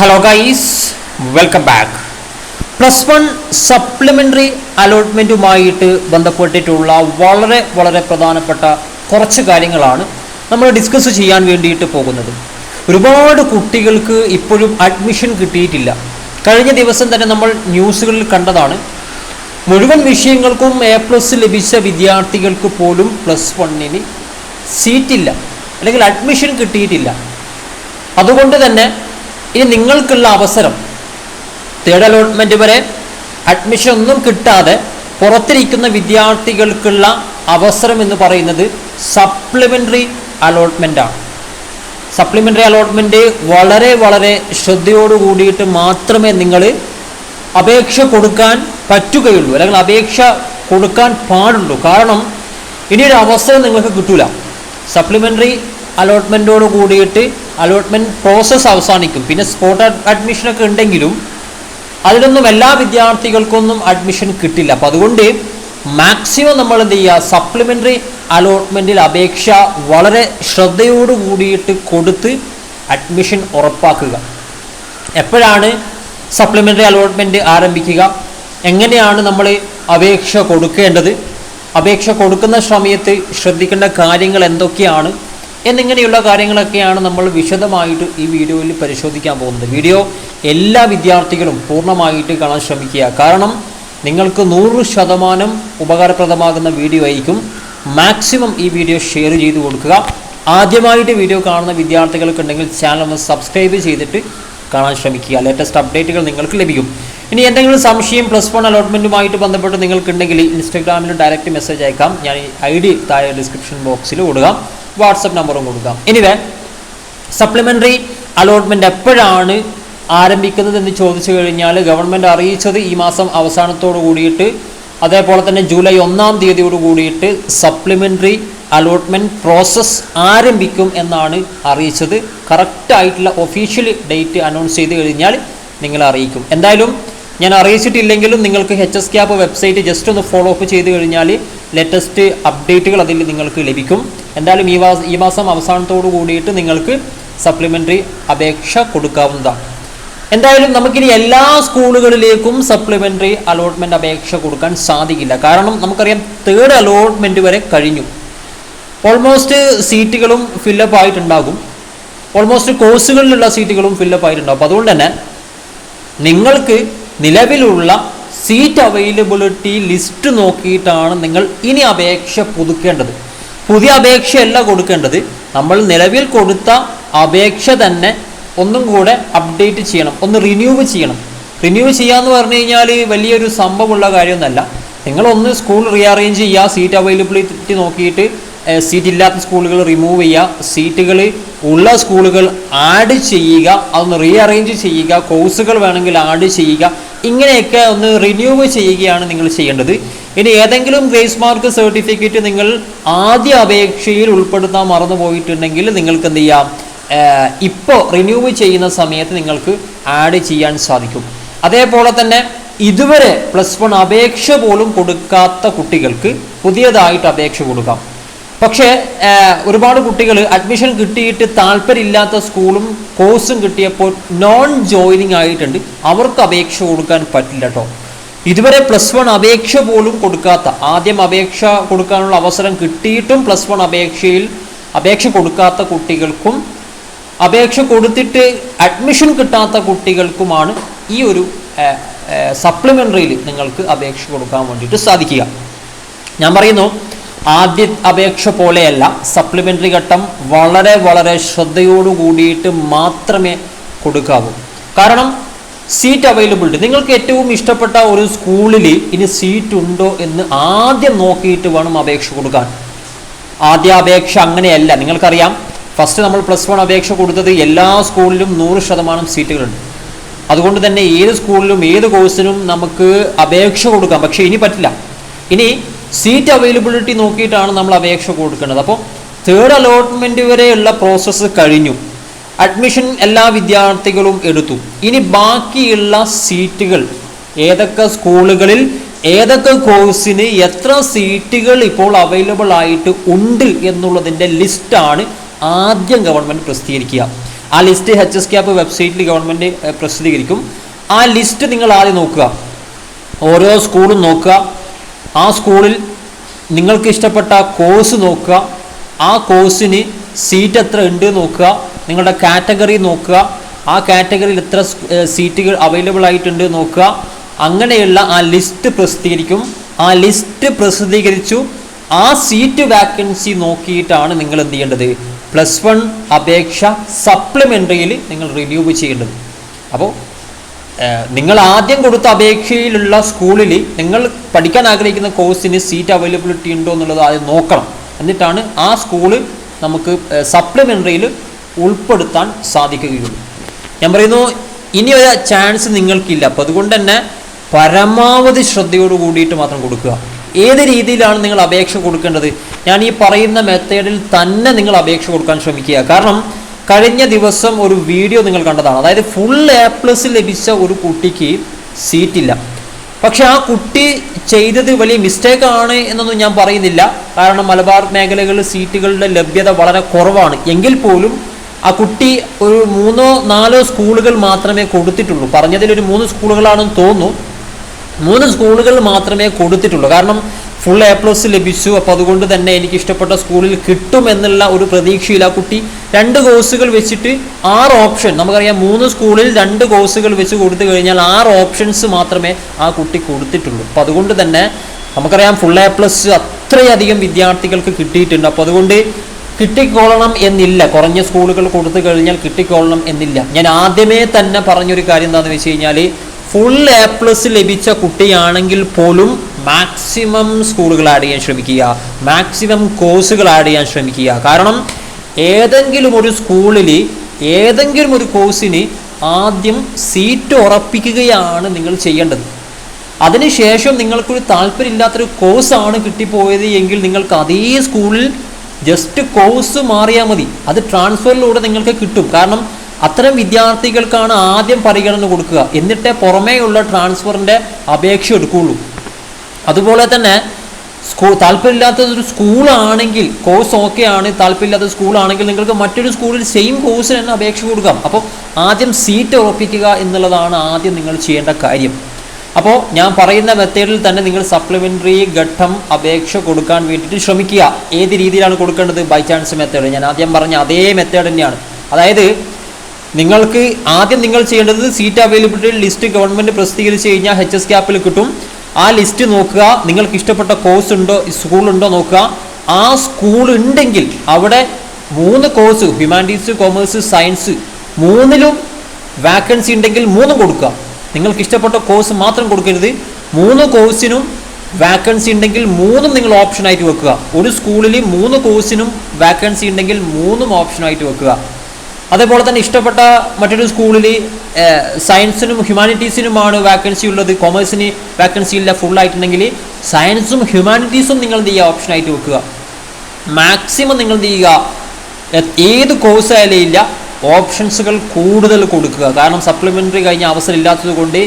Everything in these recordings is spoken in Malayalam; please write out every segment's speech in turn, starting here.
Hello guys welcome back plus one supplementary അലോട്ട്മെന്റുമായിട്ട് ബന്ധപ്പെട്ടിട്ടുള്ള വളരെ വളരെ പ്രധാനപ്പെട്ട കുറച്ച് കാര്യങ്ങളാണ് നമ്മൾ ഡിസ്കസ് ചെയ്യാൻ വേണ്ടിയിട്ട് പോകുന്നത്. ഒരുപാട് കുട്ടികൾക്ക് ഇപ്പോഴും അഡ്മിഷൻ കിട്ടിയിട്ടില്ല. കഴിഞ്ഞ ദിവസം തന്നെ നമ്മൾ ന്യൂസുകളിൽ കണ്ടതാണ്. മുഴുവൻ വിഷയങ്ങൾക്കും എ പ്ലസ് ലഭിച്ച വിദ്യാർത്ഥികൾക്ക് പോലും പ്ലസ് വണ്ണിന് സീറ്റില്ല അല്ലെങ്കിൽ അഡ്മിഷൻ കിട്ടിയിട്ടില്ല. അതുകൊണ്ട് തന്നെ ഇനി നിങ്ങൾക്കുള്ള അവസരം. തേർഡ് അലോട്ട്മെന്റ് വരെ അഡ്മിഷൻ ഒന്നും കിട്ടാതെ പുറത്തിരിക്കുന്ന വിദ്യാർത്ഥികൾക്കുള്ള അവസരം എന്ന് പറയുന്നത് സപ്ലിമെന്ററി ആണ്. സപ്ലിമെന്ററി അലോട്ട്മെന്റ് വളരെ വളരെ ശ്രദ്ധയോട് കൂടിയിട്ട് മാത്രമേ നിങ്ങൾ അപേക്ഷ കൊടുക്കാൻ പറ്റുകയുള്ളൂ. അല്ലെങ്കിൽ അപേക്ഷ കൊടുക്കാൻ പാടുള്ളൂ. കാരണം ഇനിയൊരു അവസരം നിങ്ങൾക്ക് കിട്ടൂല. സപ്ലിമെന്ററി അലോട്ട്മെന്റോട് കൂടിയിട്ട് അലോട്ട്മെന്റ് പ്രോസസ്സ് അവസാനിക്കും. പിന്നെ സ്പോട്ട് അഡ്മിഷനൊക്കെ ഉണ്ടെങ്കിലും അതിലൊന്നും എല്ലാ വിദ്യാർത്ഥികൾക്കൊന്നും അഡ്മിഷൻ കിട്ടില്ല. അപ്പം അതുകൊണ്ട് മാക്സിമം നമ്മൾ എന്ത് ചെയ്യുക? സപ്ലിമെന്ററി അലോട്ട്മെന്റിൽ അപേക്ഷ വളരെ ശ്രദ്ധയോട് കൂടിയിട്ട് കൊടുത്ത് അഡ്മിഷൻ ഉറപ്പാക്കുക. എപ്പോഴാണ് സപ്ലിമെന്ററി അലോട്ട്മെന്റ് ആരംഭിക്കുക? എങ്ങനെയാണ് നമ്മൾ അപേക്ഷ കൊടുക്കേണ്ടത്? അപേക്ഷ കൊടുക്കുന്ന സമയത്ത് ശ്രദ്ധിക്കേണ്ട കാര്യങ്ങൾ എന്തൊക്കെയാണ്? എന്നിങ്ങനെയുള്ള കാര്യങ്ങളൊക്കെയാണ് നമ്മൾ വിശദമായിട്ട് ഈ വീഡിയോയിൽ പരിശോധിക്കാൻ പോകുന്നത്. വീഡിയോ എല്ലാ വിദ്യാർത്ഥികളും പൂർണമായിട്ട് കാണാൻ ശ്രമിക്കുക. കാരണം നിങ്ങൾക്ക് നൂറ് ശതമാനം ഉപകാരപ്രദമാകുന്ന വീഡിയോ ആയിരിക്കും. മാക്സിമം ഈ വീഡിയോ ഷെയർ ചെയ്ത് കൊടുക്കുക. ആദ്യമായിട്ട് വീഡിയോ കാണുന്ന വിദ്യാർത്ഥികൾക്ക് ഉണ്ടെങ്കിൽ ചാനൽ ഒന്ന് സബ്സ്ക്രൈബ് ചെയ്തിട്ട് കാണാൻ ശ്രമിക്കുക. ലേറ്റസ്റ്റ് അപ്ഡേറ്റുകൾ നിങ്ങൾക്ക് ലഭിക്കും. ഇനി എന്തെങ്കിലും സംശയം പ്ലസ് വൺ അലോട്ട്മെന്റുമായിട്ട് ബന്ധപ്പെട്ട് നിങ്ങൾക്കുണ്ടെങ്കിൽ ഇൻസ്റ്റാഗ്രാമിൽ ഡയറക്റ്റ് മെസ്സേജ് അയക്കാം. ഞാൻ ഐ ഡി താഴെ ഡിസ്ക്രിപ്ഷൻ ബോക്സിൽ കൊടുക്കാം വാട്സപ്പ് നമ്പറും കൊടുക്കാം. ഇനി വേ സപ്ലിമെന്ററി അലോട്ട്മെന്റ് എപ്പോഴാണ് ആരംഭിക്കുന്നത് എന്ന് ചോദിച്ചു കഴിഞ്ഞാൽ ഗവൺമെന്റ് അറിയിച്ചത് ഈ മാസം അവസാനത്തോട് കൂടിയിട്ട് അതേപോലെ തന്നെ ജൂലൈ ഒന്നാം തീയതിയോട് കൂടിയിട്ട് സപ്ലിമെന്ററി അലോട്ട്മെന്റ് പ്രോസസ്സ് ആരംഭിക്കും എന്നാണ് അറിയിച്ചത്. കറക്റ്റായിട്ടുള്ള ഒഫീഷ്യൽ ഡേറ്റ് അനൗൺസ് ചെയ്ത് കഴിഞ്ഞാൽ നിങ്ങൾ അറിയിക്കും. എന്തായാലും ഞാൻ അറിയിച്ചിട്ടില്ലെങ്കിലും നിങ്ങൾക്ക് H S CAP website just ഒന്ന് ഫോളോ അപ്പ് ചെയ്ത് കഴിഞ്ഞാൽ ലേറ്റസ്റ്റ് അപ്ഡേറ്റുകൾ അതിൽ നിങ്ങൾക്ക് ലഭിക്കും. എന്തായാലും ഈ മാസം ഈ മാസം അവസാനത്തോടു കൂടിയിട്ട് നിങ്ങൾക്ക് സപ്ലിമെന്ററി അപേക്ഷ കൊടുക്കാവുന്നതാണ്. എന്തായാലും നമുക്കിനി എല്ലാ സ്കൂളുകളിലേക്കും സപ്ലിമെന്ററി അലോട്ട്മെന്റ് അപേക്ഷ കൊടുക്കാൻ സാധിക്കില്ല. കാരണം നമുക്കറിയാം തേർഡ് അലോട്ട്മെന്റ് വരെ കഴിഞ്ഞു. ഓൾമോസ്റ്റ് സീറ്റുകളും ഫില്ലപ്പ് ആയിട്ടുണ്ടാകും. ഓൾമോസ്റ്റ് കോഴ്സുകളിലുള്ള സീറ്റുകളും ഫില്ലപ്പ് ആയിട്ടുണ്ടാകും. അപ്പോൾ അതുകൊണ്ട് തന്നെ നിങ്ങൾക്ക് നിലവിലുള്ള സീറ്റ് അവൈലബിലിറ്റി ലിസ്റ്റ് നോക്കിയിട്ടാണ് നിങ്ങൾ ഇനി അപേക്ഷ പുതുക്കേണ്ടത്. പുതിയ അപേക്ഷയല്ല കൊടുക്കേണ്ടത്. നമ്മൾ നിലവിൽ കൊടുത്ത അപേക്ഷ തന്നെ ഒന്നും കൂടെ അപ്ഡേറ്റ് ചെയ്യണം. ഒന്ന് റിന്യൂവ് ചെയ്യണം. റിന്യൂവ് ചെയ്യാന്ന് പറഞ്ഞു കഴിഞ്ഞാൽ വലിയൊരു സംഭവമുള്ള കാര്യമൊന്നുമല്ല. നിങ്ങളൊന്ന് സ്കൂൾ റീഅറേഞ്ച് ചെയ്യുക സീറ്റ് അവൈലബിലിറ്റി നോക്കിയിട്ട് സീറ്റ് ഇല്ലാത്ത സ്കൂളുകൾ റിമൂവ് ചെയ്യുക സീറ്റുകൾ ഉള്ള സ്കൂളുകൾ ആഡ് ചെയ്യുക അതൊന്ന് റീഅറേഞ്ച് ചെയ്യുക കോഴ്സുകൾ വേണമെങ്കിൽ ആഡ് ചെയ്യുക ഇങ്ങനെയൊക്കെ ഒന്ന് റിന്യൂവ് ചെയ്യുകയാണ് നിങ്ങൾ ചെയ്യേണ്ടത്. ഇനി ഏതെങ്കിലും ഗ്രേസ് മാർക്ക് സർട്ടിഫിക്കറ്റ് നിങ്ങൾ ആദ്യ അപേക്ഷയിൽ ഉൾപ്പെടുത്താൻ മറന്നു പോയിട്ടുണ്ടെങ്കിൽ നിങ്ങൾക്ക് എന്ത് ചെയ്യാം? ഇപ്പോൾ റിന്യൂവ് ചെയ്യുന്ന സമയത്ത് നിങ്ങൾക്ക് ആഡ് ചെയ്യാൻ സാധിക്കും. അതേപോലെ തന്നെ ഇതുവരെ പ്ലസ് വൺ അപേക്ഷ പോലും കൊടുക്കാത്ത കുട്ടികൾക്ക് പുതിയതായിട്ട് അപേക്ഷ കൊടുക്കാം. പക്ഷേ ഒരുപാട് കുട്ടികൾ അഡ്മിഷൻ കിട്ടിയിട്ട് താല്പര്യമില്ലാത്ത സ്കൂളും കോഴ്സും കിട്ടിയപ്പോൾ നോൺ ജോയിനിങ് ആയിട്ടുണ്ട്. അവർക്ക് അപേക്ഷ കൊടുക്കാൻ പറ്റില്ല കേട്ടോ ഇതുവരെ പ്ലസ് വൺ അപേക്ഷ പോലും കൊടുക്കാത്ത ആദ്യം അപേക്ഷ കൊടുക്കാനുള്ള അവസരം കിട്ടിയിട്ടും പ്ലസ് വൺ അപേക്ഷയിൽ അപേക്ഷ കൊടുക്കാത്ത കുട്ടികൾക്കും അപേക്ഷ കൊടുത്തിട്ട് അഡ്മിഷൻ കിട്ടാത്ത കുട്ടികൾക്കുമാണ് ഈ ഒരു സപ്ലിമെന്ററിയിൽ നിങ്ങൾക്ക് അപേക്ഷ കൊടുക്കാൻ വേണ്ടിയിട്ട് സാധിക്കുക. ഞാൻ പറയുന്നു ആദ്യ അപേക്ഷ പോലെയല്ല സപ്ലിമെന്ററി ഘട്ടം വളരെ വളരെ ശ്രദ്ധയോടു കൂടിയിട്ട് മാത്രമേ കൊടുക്കാവൂ. കാരണം സീറ്റ് അവൈലബിലിറ്റി നിങ്ങൾക്ക് ഏറ്റവും ഇഷ്ടപ്പെട്ട ഒരു സ്കൂളിൽ ഇനി സീറ്റ് ഉണ്ടോ എന്ന് ആദ്യം നോക്കിയിട്ട് വേണം അപേക്ഷ കൊടുക്കാൻ. ആദ്യ അപേക്ഷ അങ്ങനെയല്ല നിങ്ങൾക്കറിയാം ഫസ്റ്റ് നമ്മൾ പ്ലസ് വൺ അപേക്ഷ കൊടുത്തത് എല്ലാ സ്കൂളിലും നൂറ് ശതമാനം സീറ്റുകളുണ്ട് അതുകൊണ്ട് തന്നെ ഏത് സ്കൂളിലും ഏത് കോഴ്സിനും നമുക്ക് അപേക്ഷ കൊടുക്കാം പക്ഷേ ഇനി പറ്റില്ല. ഇനി സീറ്റ് അവൈലബിലിറ്റി നോക്കിയിട്ടാണ് നമ്മൾ അപേക്ഷ കൊടുക്കേണ്ടത് അപ്പോൾ തേർഡ് അലോട്ട്മെന്റ് വരെയുള്ള പ്രോസസ്സ് കഴിഞ്ഞു. അഡ്മിഷൻ എല്ലാ വിദ്യാർത്ഥികളും എടുത്തു. ഇനി ബാക്കിയുള്ള സീറ്റുകൾ ഏതൊക്കെ സ്കൂളുകളിൽ ഏതൊക്കെ കോഴ്സിന് എത്ര സീറ്റുകൾ ഇപ്പോൾ അവൈലബിൾ ആയിട്ട് ഉണ്ട് എന്നുള്ളതിന്റെ ലിസ്റ്റാണ് ആദ്യം ഗവൺമെന്റ് പ്രസിദ്ധീകരിക്കുക. ആ ലിസ്റ്റ് എച്ച് എസ് ക്യാപ്പ് വെബ്സൈറ്റിൽ ഗവൺമെന്റ് പ്രസിദ്ധീകരിക്കും. ആ ലിസ്റ്റ് നിങ്ങൾ ആദ്യം നോക്കുക. ഓരോ സ്കൂളും നോക്കുക. ആ സ്കൂളിൽ നിങ്ങൾക്ക് ഇഷ്ടപ്പെട്ട കോഴ്സ് നോക്കുക. ആ കോഴ്സിന് സീറ്റ് എത്ര ഉണ്ട് നോക്കുക. നിങ്ങളുടെ കാറ്റഗറി നോക്കുക. ആ കാറ്റഗറിയിൽ എത്ര സീറ്റുകൾ അവൈലബിൾ ആയിട്ടുണ്ട് നോക്കുക. അങ്ങനെയുള്ള ആ ലിസ്റ്റ് പ്രസിദ്ധീകരിക്കും. ആ ലിസ്റ്റ് പ്രസിദ്ധീകരിച്ചു. ആ സീറ്റ് വാക്കൻസി നോക്കിയിട്ടാണ് നിങ്ങൾ എന്ത് ചെയ്യേണ്ടത്? പ്ലസ് വൺ അപേക്ഷ സപ്ലിമെന്ററിയിൽ നിങ്ങൾ റിന്യൂവ് ചെയ്യേണ്ടത്. അപ്പോൾ നിങ്ങൾ ആദ്യം കൊടുത്ത അപേക്ഷയിലുള്ള സ്കൂളിൽ നിങ്ങൾ പഠിക്കാൻ ആഗ്രഹിക്കുന്ന കോഴ്സിന് സീറ്റ് അവൈലബിലിറ്റി ഉണ്ടോ എന്നുള്ളത് ആദ്യം നോക്കണം. എന്നിട്ടാണ് ആ സ്കൂൾ നമുക്ക് സപ്ലിമെന്ററിയിൽ ഉൾപ്പെടുത്താൻ സാധിക്കുകയുള്ളൂ. ഞാൻ പറയുന്നു ഇനി ഒരു ചാൻസ് നിങ്ങൾക്കില്ല. അപ്പോൾ അതുകൊണ്ട് തന്നെ പരമാവധി ശ്രദ്ധയോട് കൂടിയിട്ട് മാത്രം കൊടുക്കുക. ഏത് രീതിയിലാണ് നിങ്ങൾ അപേക്ഷ കൊടുക്കേണ്ടത്? ഞാൻ ഈ പറയുന്ന മെത്തേഡിൽ തന്നെ നിങ്ങൾ അപേക്ഷ കൊടുക്കാൻ ശ്രമിക്കുക. കാരണം കഴിഞ്ഞ ദിവസം ഒരു വീഡിയോ നിങ്ങൾ കണ്ടതാണ്. അതായത് ഫുൾ എ പ്ലസ് ലഭിച്ച ഒരു കുട്ടിക്ക് സീറ്റില്ല പക്ഷെ ആ കുട്ടി ചെയ്തത് വലിയ മിസ്റ്റേക്ക് ആണ് എന്നൊന്നും ഞാൻ പറയുന്നില്ല. കാരണം മലബാർ മേഖലകളിൽ സീറ്റുകളുടെ ലഭ്യത വളരെ കുറവാണ്. എങ്കിൽ പോലും ആ കുട്ടി ഒരു മൂന്നോ നാലോ സ്കൂളുകൾ മാത്രമേ കൊടുത്തിട്ടുള്ളൂ. പറഞ്ഞതിൽ ഒരു മൂന്ന് സ്കൂളുകളാണെന്ന് തോന്നുന്നു. മൂന്ന് സ്കൂളുകൾ മാത്രമേ കൊടുത്തിട്ടുള്ളൂ. കാരണം ഫുൾ എ പ്ലസ് ലഭിച്ചു. അപ്പോൾ അതുകൊണ്ട് തന്നെ എനിക്ക് ഇഷ്ടപ്പെട്ട സ്കൂളിൽ കിട്ടും എന്നുള്ള ഒരു പ്രതീക്ഷയിൽ ആ കുട്ടി രണ്ട് കോഴ്സുകൾ വെച്ചിട്ട് ആറ് ഓപ്ഷൻ നമുക്കറിയാം മൂന്ന് സ്കൂളിൽ രണ്ട് കോഴ്സുകൾ വെച്ച് കൊടുത്തു കഴിഞ്ഞാൽ ആറ് ഓപ്ഷൻസ് മാത്രമേ ആ കുട്ടി കൊടുത്തിട്ടുള്ളൂ. അപ്പോൾ അതുകൊണ്ട് തന്നെ നമുക്കറിയാം ഫുൾ എ പ്ലസ് അത്രയധികം വിദ്യാർത്ഥികൾക്ക് കിട്ടിയിട്ടുണ്ട്. അപ്പോൾ അതുകൊണ്ട് കിട്ടിക്കോളണം എന്നില്ല. കുറഞ്ഞ സ്കൂളുകൾ കൊടുത്തു കഴിഞ്ഞാൽ കിട്ടിക്കോളണം എന്നില്ല. ഞാൻ ആദ്യമേ തന്നെ പറഞ്ഞൊരു കാര്യം എന്താണെന്ന് വെച്ച് കഴിഞ്ഞാൽ ഫുൾ എ പ്ലസ് ലഭിച്ച കുട്ടിയാണെങ്കിൽ പോലും മാക്സിമം സ്കൂളുകൾ ആഡ് ചെയ്യാൻ ശ്രമിക്കുക. മാക്സിമം കോഴ്സുകൾ ആഡ് ചെയ്യാൻ ശ്രമിക്കുക. കാരണം ഏതെങ്കിലും ഒരു സ്കൂളിൽ ഏതെങ്കിലും ഒരു കോഴ്സിന് ആദ്യം സീറ്റ് ഉറപ്പിക്കുകയാണ് നിങ്ങൾ ചെയ്യേണ്ടത്. അതിനുശേഷം നിങ്ങൾക്കൊരു താല്പര്യമില്ലാത്തൊരു കോഴ്സാണ് കിട്ടിപ്പോയത് എങ്കിൽ നിങ്ങൾക്ക് അതേ സ്കൂളിൽ ജസ്റ്റ് കോഴ്സ് മാറിയാൽ മതി. അത് ട്രാൻസ്ഫറിലൂടെ നിങ്ങൾക്ക് കിട്ടും. കാരണം അത്തരം വിദ്യാർത്ഥികൾക്കാണ് ആദ്യം പരിഗണന കൊടുക്കുക. എന്നിട്ടേ പുറമേയുള്ള ട്രാൻസ്ഫറിന്റെ അപേക്ഷ എടുക്കുകയുള്ളൂ. അതുപോലെ തന്നെ സ്കൂൾ താല്പര്യമില്ലാത്തൊരു സ്കൂളാണെങ്കിൽ കോഴ്സ് ഓക്കെ ആണ് താല്പര്യമില്ലാത്ത സ്കൂളാണെങ്കിൽ നിങ്ങൾക്ക് മറ്റൊരു സ്കൂളിൽ സെയിം കോഴ്സിന് തന്നെ അപേക്ഷ കൊടുക്കാം. അപ്പോൾ ആദ്യം സീറ്റ് ഉറപ്പിക്കുക എന്നുള്ളതാണ് ആദ്യം നിങ്ങൾ ചെയ്യേണ്ട കാര്യം. അപ്പോൾ ഞാൻ പറയുന്ന മെത്തേഡിൽ തന്നെ നിങ്ങൾ സപ്ലിമെന്ററി ഘട്ടം അപേക്ഷ കൊടുക്കാൻ വേണ്ടിയിട്ട് ശ്രമിക്കുക. ഏത് രീതിയിലാണ് കൊടുക്കേണ്ടത്? By chance method. ഞാൻ ആദ്യം പറഞ്ഞ അതേ മെത്തേഡ് തന്നെയാണ്. അതായത് നിങ്ങൾക്ക് ആദ്യം നിങ്ങൾ ചെയ്യേണ്ടത് സീറ്റ് അവൈലബിലിറ്റി ലിസ്റ്റ് ഗവൺമെന്റ് പ്രസിദ്ധീകരിച്ച് കഴിഞ്ഞാൽ എച്ച് എസ് ക്യാപ്പിൽ കിട്ടും. ആ ലിസ്റ്റ് നോക്കുക. നിങ്ങൾക്ക് ഇഷ്ടപ്പെട്ട കോഴ്സ് ഉണ്ടോ സ്കൂളുണ്ടോ നോക്കുക. ആ സ്കൂൾ ഉണ്ടെങ്കിൽ അവിടെ മൂന്ന് കോഴ്സ് ഹ്യൂമാനിറ്റീസ് കോമേഴ്സ് സയൻസ് മൂന്നിലും വാക്കൻസി ഉണ്ടെങ്കിൽ മൂന്നും കൊടുക്കുക. നിങ്ങൾക്ക് ഇഷ്ടപ്പെട്ട കോഴ്സ് മാത്രം കൊടുക്കരുത്. മൂന്ന് കോഴ്സിനും വാക്കൻസി ഉണ്ടെങ്കിൽ മൂന്നും നിങ്ങൾ ഓപ്ഷനായിട്ട് വെക്കുക. ഒരു സ്കൂളിൽ മൂന്ന് കോഴ്സിനും വാക്കൻസി ഉണ്ടെങ്കിൽ മൂന്നും ഓപ്ഷനായിട്ട് വെക്കുക. അതേപോലെ തന്നെ ഇഷ്ടപ്പെട്ട മറ്റൊരു സ്കൂളിൽ സയൻസിനും ഹ്യൂമാനിറ്റീസിനുമാണ് വാക്കൻസി ഉള്ളത്. കൊമേഴ്സിന് വാക്കൻസി ഇല്ല ഫുൾ ആയിട്ടുണ്ടെങ്കിൽ സയൻസും ഹ്യൂമാനിറ്റീസും നിങ്ങൾ എന്ത് ചെയ്യുക? ഓപ്ഷനായിട്ട് വെക്കുക. മാക്സിമം നിങ്ങൾ എന്ത് ചെയ്യുക? ഏത് കോഴ്സ് ആയാലും ഇല്ല ഓപ്ഷൻസുകൾ കൂടുതൽ കൊടുക്കുക. കാരണം സപ്ലിമെന്ററി കഴിഞ്ഞ അവസരം ഇല്ലാത്തത് കൊണ്ട്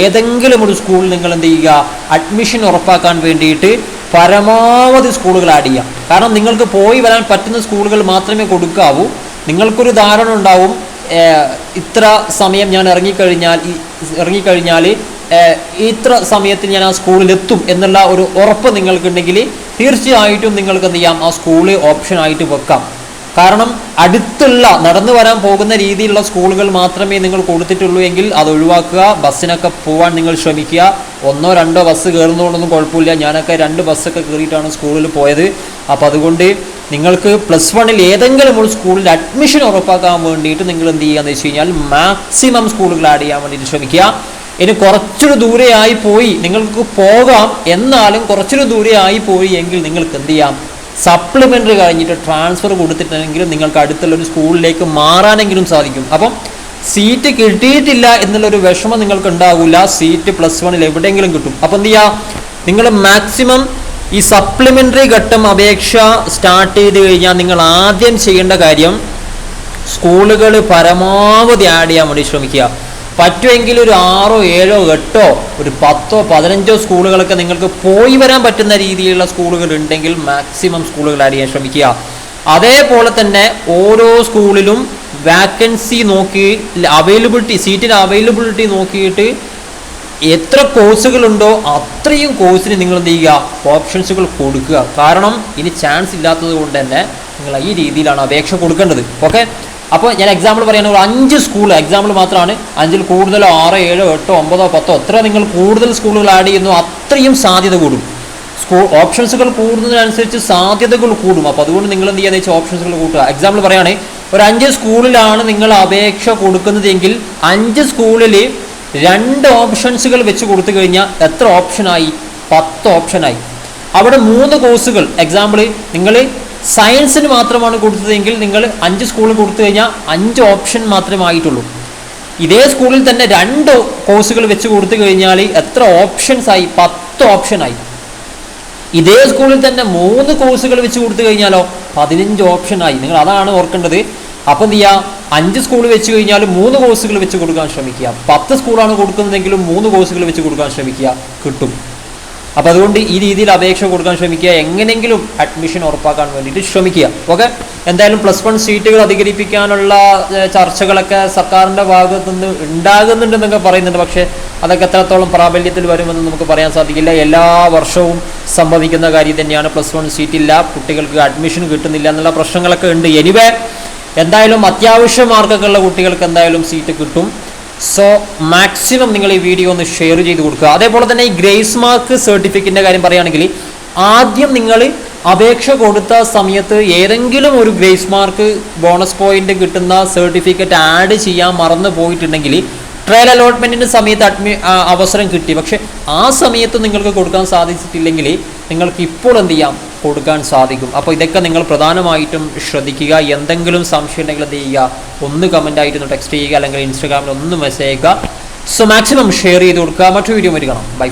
ഏതെങ്കിലും ഒരു സ്കൂളിൽ നിങ്ങൾ എന്ത് ചെയ്യുക? അഡ്മിഷൻ ഉറപ്പാക്കാൻ വേണ്ടിയിട്ട് പരമാവധി സ്കൂളുകൾ ആഡ് ചെയ്യുക. കാരണം നിങ്ങൾക്ക് പോയി വരാൻ പറ്റുന്ന സ്കൂളുകൾ മാത്രമേ കൊടുക്കാവൂ. നിങ്ങൾക്കൊരു ധാരണ ഉണ്ടാവും. ഇത്ര സമയം ഞാൻ ഇറങ്ങിക്കഴിഞ്ഞാൽ ഇറങ്ങിക്കഴിഞ്ഞാൽ ഇത്ര സമയത്ത് ഞാൻ ആ സ്കൂളിലെത്തും എന്നുള്ള ഒരു ഉറപ്പ് നിങ്ങൾക്കുണ്ടെങ്കിൽ തീർച്ചയായിട്ടും നിങ്ങൾക്ക് എന്ത് ചെയ്യാം? ആ സ്കൂൾ ഓപ്ഷൻ ആയിട്ട് വെക്കാം. കാരണം അടുത്തുള്ള നടന്നു വരാൻ പോകുന്ന രീതിയിലുള്ള സ്കൂളുകൾ മാത്രമേ നിങ്ങൾ കൊടുത്തിട്ടുള്ളൂ എങ്കിൽ അത് ഒഴിവാക്കുക. ബസ്സിനൊക്കെ പോകാൻ നിങ്ങൾ ശ്രമിക്കുക. ഒന്നോ രണ്ടോ ബസ് കയറുന്നതുകൊണ്ടൊന്നും കുഴപ്പമില്ല. ഞാനൊക്കെ രണ്ട് ബസ്സൊക്കെ കയറിയിട്ടാണ് സ്കൂളിൽ പോയത്. അപ്പോൾ അതുകൊണ്ട് നിങ്ങൾക്ക് പ്ലസ് വണ്ണിൽ ഏതെങ്കിലും ഒരു സ്കൂളിൽ അഡ്മിഷൻ ഉറപ്പാക്കാൻ വേണ്ടിയിട്ട് നിങ്ങൾ എന്ത് ചെയ്യുകയെന്ന് വെച്ച് കഴിഞ്ഞാൽ മാക്സിമം സ്കൂളുകൾ ആഡ് ചെയ്യാൻ വേണ്ടിയിട്ട് ശ്രമിക്കുക. ഇനി കുറച്ചൊരു ദൂരെയായി പോയി നിങ്ങൾക്ക് പോകാം. എന്നാലും കുറച്ചൊരു ദൂരെയായി പോയി എങ്കിൽ നിങ്ങൾക്ക് എന്ത് ചെയ്യാം? സപ്ലിമെന്ററി കഴിഞ്ഞിട്ട് ട്രാൻസ്ഫർ കൊടുത്തിട്ടുണ്ടെങ്കിലും നിങ്ങൾക്ക് അടുത്തുള്ള ഒരു സ്കൂളിലേക്ക് മാറാനെങ്കിലും സാധിക്കും. അപ്പം സീറ്റ് കിട്ടിയിട്ടില്ല എന്നുള്ളൊരു വിഷമം നിങ്ങൾക്ക് ഉണ്ടാകില്ല സീറ്റ് പ്ലസ് വണ്ണിൽ എവിടെയെങ്കിലും കിട്ടും. അപ്പം എന്ത് ചെയ്യുക? നിങ്ങൾ മാക്സിമം ഈ സപ്ലിമെന്ററി ഘട്ടം അപേക്ഷ സ്റ്റാർട്ട് ചെയ്ത് കഴിഞ്ഞാൽ നിങ്ങൾ ആദ്യം ചെയ്യേണ്ട കാര്യം സ്കൂളുകൾ പരമാവധി ആഡ് ചെയ്യാൻ വേണ്ടി ശ്രമിക്കുക. പറ്റുമെങ്കിൽ ഒരു ആറോ ഏഴോ എട്ടോ ഒരു പത്തോ പതിനഞ്ചോ സ്കൂളുകളൊക്കെ നിങ്ങൾക്ക് പോയി വരാൻ പറ്റുന്ന രീതിയിലുള്ള സ്കൂളുകൾ ഉണ്ടെങ്കിൽ മാക്സിമം സ്കൂളുകൾ ആഡ് ചെയ്യാൻ ശ്രമിക്കുക. അതേപോലെ തന്നെ ഓരോ സ്കൂളിലും വാക്കൻസി നോക്കി അവൈലബിലിറ്റി സീറ്റിന് അവൈലബിലിറ്റി നോക്കിയിട്ട് എത്ര കോഴ്സുകളുണ്ടോ അത്രയും കോഴ്സിന് നിങ്ങൾ എന്ത് ചെയ്യുക ഓപ്ഷൻസുകൾ കൊടുക്കുക. കാരണം ഇനി ചാൻസ് ഇല്ലാത്തത് കൊണ്ട് തന്നെ നിങ്ങൾ ഈ രീതിയിലാണ് അപേക്ഷ കൊടുക്കേണ്ടത്. ഓക്കെ അപ്പോൾ ഞാൻ എക്സാമ്പിൾ പറയുന്നത് ഒരു അഞ്ച് സ്കൂൾ എക്സാമ്പിൾ മാത്രമാണ്. അഞ്ചിൽ കൂടുതലോ ആറോ ഏഴോ എട്ടോ ഒമ്പതോ പത്തോ എത്ര നിങ്ങൾ കൂടുതൽ സ്കൂളുകൾ ആഡ് ചെയ്യുന്നു അത്രയും സാധ്യത കൂടും. സ്കൂൾ ഓപ്ഷൻസുകൾ കൂടുന്നതിനനുസരിച്ച് സാധ്യതകൾ കൂടും. അപ്പോൾ അതുകൊണ്ട് നിങ്ങൾ എന്ത് ചെയ്യുക? ഓപ്ഷൻസുകൾ കൂട്ടുക. എക്സാമ്പിൾ പറയുകയാണെങ്കിൽ ഒരു അഞ്ച് സ്കൂളിലാണ് നിങ്ങൾ അപേക്ഷ കൊടുക്കുന്നതെങ്കിൽ അഞ്ച് സ്കൂളിൽ രണ്ട് ഓപ്ഷൻസുകൾ വെച്ച് കൊടുത്തു കഴിഞ്ഞാൽ എത്ര ഓപ്ഷനായി? പത്ത് ഓപ്ഷനായി. അവിടെ മൂന്ന് കോഴ്സുകൾ. എക്സാമ്പിൾ നിങ്ങൾ സയൻസിന് മാത്രമാണ് കൊടുത്തതെങ്കിൽ നിങ്ങൾ അഞ്ച് സ്കൂളിൽ കൊടുത്തു കഴിഞ്ഞാൽ അഞ്ച് ഓപ്ഷൻ മാത്രമേ ആയിട്ടുള്ളൂ. ഇതേ സ്കൂളിൽ തന്നെ രണ്ട് കോഴ്സുകൾ വെച്ച് കൊടുത്തു കഴിഞ്ഞാൽ എത്ര ഓപ്ഷൻസ് ആയി? പത്ത് ഓപ്ഷനായി ഇതേ സ്കൂളിൽ തന്നെ മൂന്ന് കോഴ്സുകൾ വെച്ച് കൊടുത്തു കഴിഞ്ഞാലോ? പതിനഞ്ച് ഓപ്ഷനായി നിങ്ങൾ അതാണ് ഓർക്കേണ്ടത്. അപ്പം എന്ത് ചെയ്യുക അഞ്ച് സ്കൂൾ വെച്ച് കഴിഞ്ഞാൽ മൂന്ന് കോഴ്സുകൾ വെച്ച് കൊടുക്കാൻ ശ്രമിക്കുക. പത്ത് സ്കൂളാണ് കൊടുക്കുന്നതെങ്കിലും മൂന്ന് കോഴ്സുകൾ വെച്ച് കൊടുക്കാൻ ശ്രമിക്കുക. കിട്ടും. അപ്പോൾ അതുകൊണ്ട് ഈ രീതിയിൽ അപേക്ഷ കൊടുക്കാൻ ശ്രമിക്കുക. എങ്ങനെയെങ്കിലും അഡ്മിഷൻ ഉറപ്പാക്കാൻ വേണ്ടിയിട്ട് ശ്രമിക്കുക. ഓക്കെ? എന്തായാലും പ്ലസ് വൺ സീറ്റുകൾ അധികരിപ്പിക്കാനുള്ള ചർച്ചകളൊക്കെ സർക്കാരിന്റെ ഭാഗത്തു നിന്ന് ഉണ്ടാകുന്നുണ്ടെന്നൊക്കെ പറയുന്നുണ്ട്. പക്ഷേ അതൊക്കെ എത്രത്തോളം പ്രാബല്യത്തിൽ വരുമെന്ന് നമുക്ക് പറയാൻ സാധിക്കില്ല. എല്ലാ വർഷവും സംഭവിക്കുന്ന കാര്യം തന്നെയാണ്. പ്ലസ് വൺ സീറ്റില്ല കുട്ടികൾക്ക് അഡ്മിഷൻ കിട്ടുന്നില്ല എന്നുള്ള പ്രശ്നങ്ങളൊക്കെ ഉണ്ട്. എനിവേ എന്തായാലും അത്യാവശ്യ മാർക്കൊക്കെയുള്ള കുട്ടികൾക്ക് എന്തായാലും സീറ്റ് കിട്ടും. സോ മാക്സിമം നിങ്ങൾ ഈ വീഡിയോ ഒന്ന് ഷെയർ ചെയ്ത് കൊടുക്കുക. അതേപോലെ തന്നെ ഈ ഗ്രേസ് മാർക്ക് സർട്ടിഫിക്കറ്റിന്റെ കാര്യം പറയുകയാണെങ്കിൽ ആദ്യം നിങ്ങൾ അപേക്ഷ കൊടുത്ത സമയത്ത് ഏതെങ്കിലും ഒരു ഗ്രേസ് മാർക്ക് ബോണസ് പോയിന്റ് കിട്ടുന്ന സർട്ടിഫിക്കറ്റ് ആഡ് ചെയ്യാൻ മറന്നു പോയിട്ടുണ്ടെങ്കിൽ ട്രയൽ അലോട്ട്മെന്റിന്റെ സമയത്ത് അഡ്മി അവസരം കിട്ടി. പക്ഷേ ആ സമയത്ത് നിങ്ങൾക്ക് കൊടുക്കാൻ സാധിച്ചിട്ടില്ലെങ്കിൽ നിങ്ങൾക്ക് ഇപ്പോൾ എന്ത് ചെയ്യാം? കൊടുക്കാൻ സാധിക്കും. അപ്പോൾ ഇതൊക്കെ നിങ്ങൾ പ്രധാനമായിട്ടും ശ്രദ്ധിക്കുക. എന്തെങ്കിലും സംശയം ഉണ്ടെങ്കിൽ എന്ത് ചെയ്യുക? ഒന്ന് കമന്റ് ആയിട്ട് ഒന്ന് ടെക്സ്റ്റ് ചെയ്യുക. അല്ലെങ്കിൽ ഇൻസ്റ്റാഗ്രാമിൽ ഒന്ന് മെസ്സേജ് ചെയ്യുക. സോ മാക്സിമം ഷെയർ ചെയ്ത് കൊടുക്കുക. മറ്റു വീഡിയോ വരികണം കാണാം. ബൈ